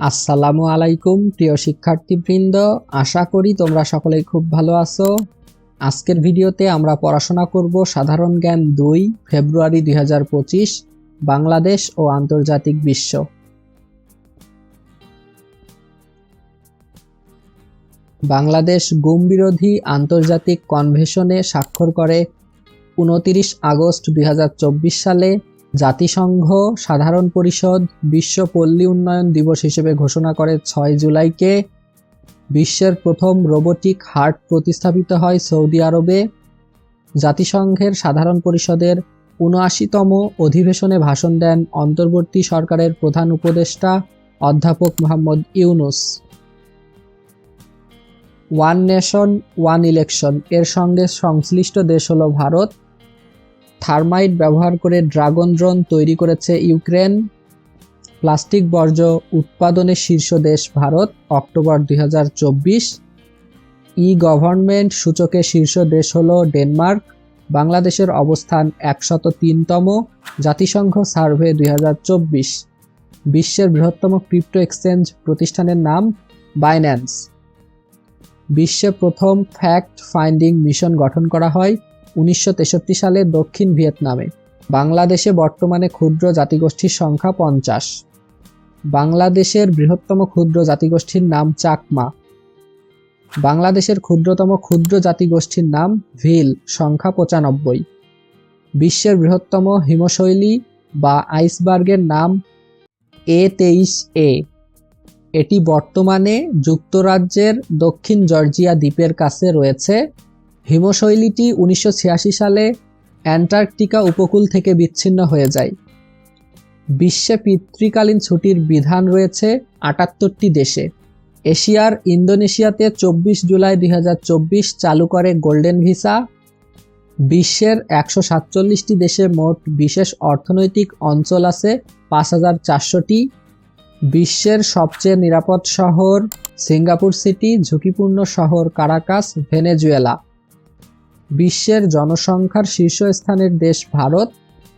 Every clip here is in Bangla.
আসসালামু আলাইকুম, প্রিয় শিক্ষার্থীবৃন্দ। আশা করি তোমরা সকলেই খুব ভালো আছো। আজকের ভিডিওতে আমরা পড়াশোনা করব সাধারণ জ্ঞান দুই, ফেব্রুয়ারি দুই হাজার পঁচিশ, বাংলাদেশ ও আন্তর্জাতিক বিশ্ব। বাংলাদেশ গুম বিরোধী আন্তর্জাতিক কনভেশনে স্বাক্ষর করে উনতিরিশ আগস্ট দুই হাজার চব্বিশ সালে জাতিসংঘ সাধারণ পরিষদ বিশ্ব পল্লী উন্নয়ন দিবস হিসেবে ঘোষণা করে ছয় জুলাইকে বিশ্বের প্রথম রোবোটিক হার্ট প্রতিস্থাপিত হয় সৌদি আরবে। জাতিসংঘের সাধারণ পরিষদের উনআশিতম অধিবেশনে ভাষণ দেন অন্তর্বর্তী সরকারের প্রধান উপদেষ্টা অধ্যাপক Mohammad Yunus. One nation, one election, এর সঙ্গে সংশ্লিষ্ট দেশ হল ভারত। থার্মাইট ব্যবহার করে ড্রাগন ড্রোন তৈরি করেছে ইউক্রেন। প্লাস্টিক বর্জ্য উৎপাদনে শীর্ষ দেশ ভারত, অক্টোবর দুই হাজার চব্বিশ। ই গভর্নমেন্ট সূচকে শীর্ষ দেশ হল ডেনমার্ক। বাংলাদেশের অবস্থান একশত তিনতম জাতিসংঘ সার্ভে দুই বিশ্বের বৃহত্তম ক্রিপ্টো এক্সচেঞ্জ প্রতিষ্ঠানের নাম বাইন্যান্স। বিশ্বে প্রথম ফ্যাক্ট ফাইন্ডিং মিশন গঠন করা হয়। উনিশশো তেষট্টি সালে দক্ষিণ ভিয়েতনামে। বাংলাদেশে বর্তমানে ক্ষুদ্র জাতিগোষ্ঠীর সংখ্যা পঞ্চাশ। বাংলাদেশের বৃহত্তম ক্ষুদ্র জাতিগোষ্ঠীর নাম চাকমা। বাংলাদেশের ক্ষুদ্রতম ক্ষুদ্র জাতিগোষ্ঠীর নাম ভিল, সংখ্যা পঁচানব্বই। বিশ্বের বৃহত্তম হিমশৈলী বা আইসবার্গের নাম এ তেইশ এ। এটি বর্তমানে যুক্তরাজ্যের দক্ষিণ জর্জিয়া দ্বীপের কাছে রয়েছে। হিমশৈলীটি উনিশশো ছিয়াশি সালে অ্যান্টার্কটিকা উপকূল থেকে বিচ্ছিন্ন হয়ে যায়। বিশ্বে পিতৃকালীন ছুটির বিধান রয়েছে আটাত্তরটি দেশে। এশিয়ার ইন্দোনেশিয়াতে চব্বিশ জুলাই দুই হাজার চব্বিশ চালু করে গোল্ডেন ভিসা। বিশ্বের একশো সাতচল্লিশটি দেশে মোট বিশেষ অর্থনৈতিক অঞ্চল আছে পাঁচ হাজার চারশোটি। বিশ্বের সবচেয়ে নিরাপদ শহর সিঙ্গাপুর সিটি, ঝুঁকিপূর্ণ শহর কারাকাস, ভেনেজুয়েলা। বিশ্বের জনসংখ্যার শীর্ষস্থানের দেশ ভারত,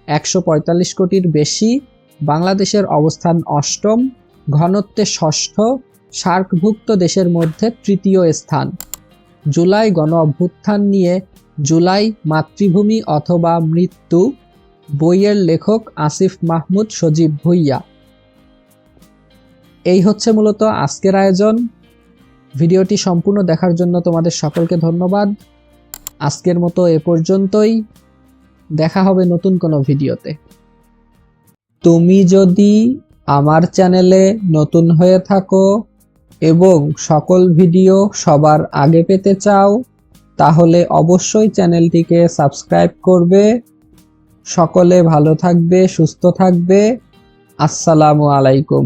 একশো পঁয়তাল্লিশ কোটির বেশি, বাংলাদেশের অবস্থান অষ্টম, ঘনত্বে ষষ্ঠ, সার্কভুক্ত দেশের মধ্যে তৃতীয় স্থান। জুলাই গণ অভ্যুত্থান নিয়ে জুলাই মাতৃভূমি অথবা মৃত্যু, বইয়ের লেখক আসিফ মাহমুদ সজীব ভুইয়া। এই হচ্ছে মূলত আজকের আয়োজন। ভিডিওটি সম্পূর্ণ দেখার জন্য তোমাদের সকলকে ধন্যবাদ। আজকের মতো এ পর্যন্তই। দেখা হবে নতুন কোনো ভিডিওতে। তুমি যদি আমার চ্যানেলে নতুন হয়ে থাকো এবং সকল ভিডিও সবার আগে পেতে চাও, তাহলে অবশ্যই চ্যানেলটিকে সাবস্ক্রাইব করবে। সকলে ভালো থাকবে, সুস্থ থাকবে। আসসালামু আলাইকুম।